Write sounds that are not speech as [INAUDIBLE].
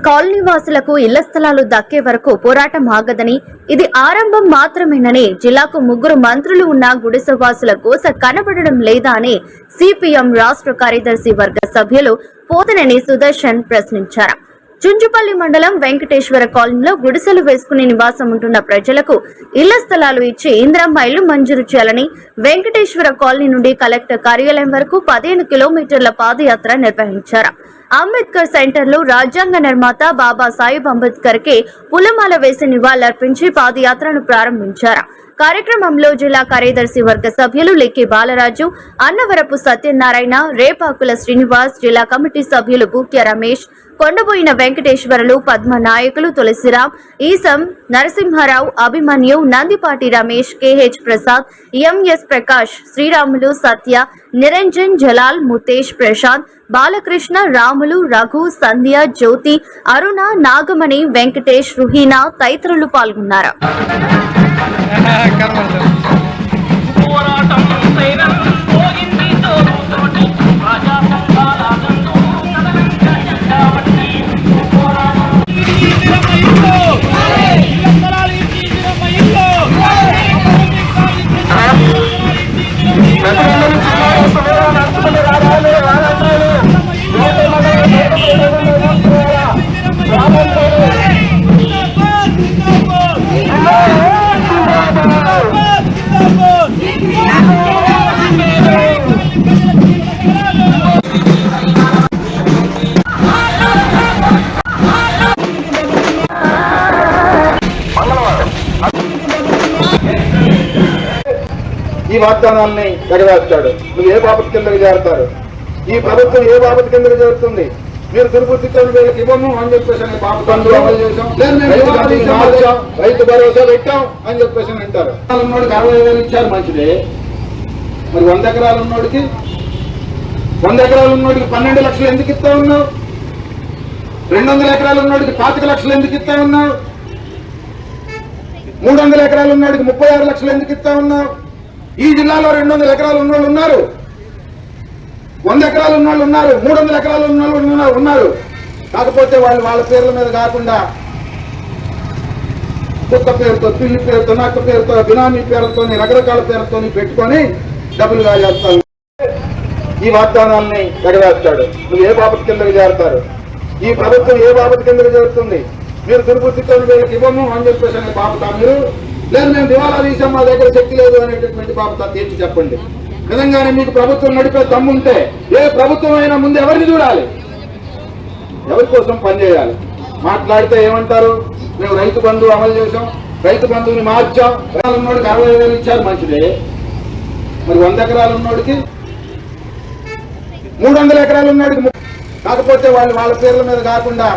Colony వాసులకు ఇళ్ళ స్థలాలు దక్కే వరకు పోరాటం ఆగదని ఇది ఆరంభం మాత్రమేనని జిల్లాకు ముగ్గురు మంత్రులు ఉన్న గుడిసె వాసుల గోస కనబడడం లేదా అని సిపిఎం రాష్ట్ర కార్యదర్శి వర్గ సభ్యులు పోతనని సుదర్శన్ ప్రశ్నించారు. చుంచుపల్లి మండలం వెంకటేశ్వర కాలనీలో గుడిసెలు వేసుకుని నివాసం ఉంటున్న ప్రజలకు ఇళ్ళ స్థలాలు ఇచ్చి ఇందిరమ్మ ఇళ్ళు మంజూరు చేయాలని వెంకటేశ్వర కాలనీ నుండి కలెక్టర్ కార్యాలయం వరకు పదిహేను కిలోమీటర్ల పాదయాత్ర నిర్వహించారు. అంబేద్కర్ సెంటర్లో రాజ్యాంగ నిర్మాత బాబా సాహెబ్ అంబేద్కర్కి పులమాల వేసి నివాళులర్పించి పాదయాత్రను ప్రారంభించారు. కార్యక్రమంలో జిల్లా కార్యదర్శి వర్గ సభ్యులు లెక్కి బాలరాజు అన్నవరపు సత్యనారాయణ రేపాకుల శ్రీనివాస్ జిల్లా కమిటీ సభ్యులు బూక్య రమేష్ కొండబోయిన వెంకటేశ్వరులు పద్మ నాయకులు తులసిరామ్ ఈసం నరసింహారావు అభిమన్యు నందిపాటి రమేష్ కెహెచ్ ప్రసాద్ ఎంఎస్ ప్రకాష్ శ్రీరాములు సత్య నిరంజన్ జలాల్ ముతేష్ ప్రశాంత్ బాలకృష్ణ రాములు రఘు సంధ్య జ్యోతి అరుణ నాగమణి వెంకటేష్ రుహీనా తదితరులు పాల్గొన్నారు. [LAUGHS] పోరాటం ఈ వాగ్దానాల్ని ఎగవేస్తాడు నువ్వు ఏ బాబు కిందకి చేరతారు ఈ ప్రభుత్వం ఏ బాబు కిందకి చేరుతుంది మీరు దుర్బుద్ధితో వీళ్ళకి ఇవ్వము అని చెప్పేసి బాబు తండ్రి అమలు చేశాం. రైతు భరోసా పెట్టాం అని చెప్పేసి అంటారు. ఉన్నోడికి అరవై వేలు ఇచ్చారు మంచిదే మరి వంద ఎకరాలు ఉన్నోడికి? వంద ఎకరాలు ఉన్నోడికి పన్నెండు లక్షలు ఎందుకు ఇస్తా ఉన్నావు? రెండు వందల ఎకరాలు ఉన్నోడికి పాతిక లక్షలు ఎందుకు ఇస్తా ఉన్నావు? మూడు వందల ఎకరాలు ఉన్నోడికి ముప్పై ఆరు లక్షలు ఎందుకు ఇస్తా ఉన్నావు? ఈ జిల్లాలో రెండు వందల ఎకరాలు ఉన్నోళ్ళు ఉన్నారు. వంద ఎకరాలు ఉన్నోళ్ళు ఉన్నారు. మూడు వందల ఎకరాలు ఉన్నోళ్ళు ఉన్నారు ఉన్నారు. కాకపోతే వాళ్ళు వాళ్ళ పేర్ల మీద కాకుండా కుక్క పేరుతో పిల్లి పేరుతో నక్క పేరుతో బినామీ పేరుతో రకరకాల పేరుతో పెట్టుకొని డబ్బులు కాజేస్తాను ఈ వాగ్దానాల్ని ఎగవేస్తాడు. నువ్వు ఏ బాబత్ కిందకి చేరుతారు ఈ ప్రభుత్వం ఏ బాబత్ కిందకి చేరుతుంది మీరు దుర్బుద్ధితో ఇవ్వము అని చెప్పేసి అని బాబుతా మీరు లేదు మేము దివాలా తీసాం మా దగ్గర శక్తి లేదు అనేటటువంటి బాబు తీర్చి చెప్పండి. నిజంగానే మీకు ప్రభుత్వం నడిపే తమ్ముంటే ఏ ప్రభుత్వం అయినా ముందు ఎవరిని చూడాలి? ఎవరి కోసం పనిచేయాలి మాట్లాడితే ఏమంటారు? మేము రైతు బంధువు అమలు చేసాం రైతు బంధువుని మార్చాం. ఉన్నోడికి అరవై వేలు ఇచ్చారు మంచిదే మరి వంద ఎకరాలు ఉన్నోడికి మూడు వందల ఎకరాలు ఉన్నోడికి కాకపోతే వాళ్ళు వాళ్ళ పేర్ల మీద కాకుండా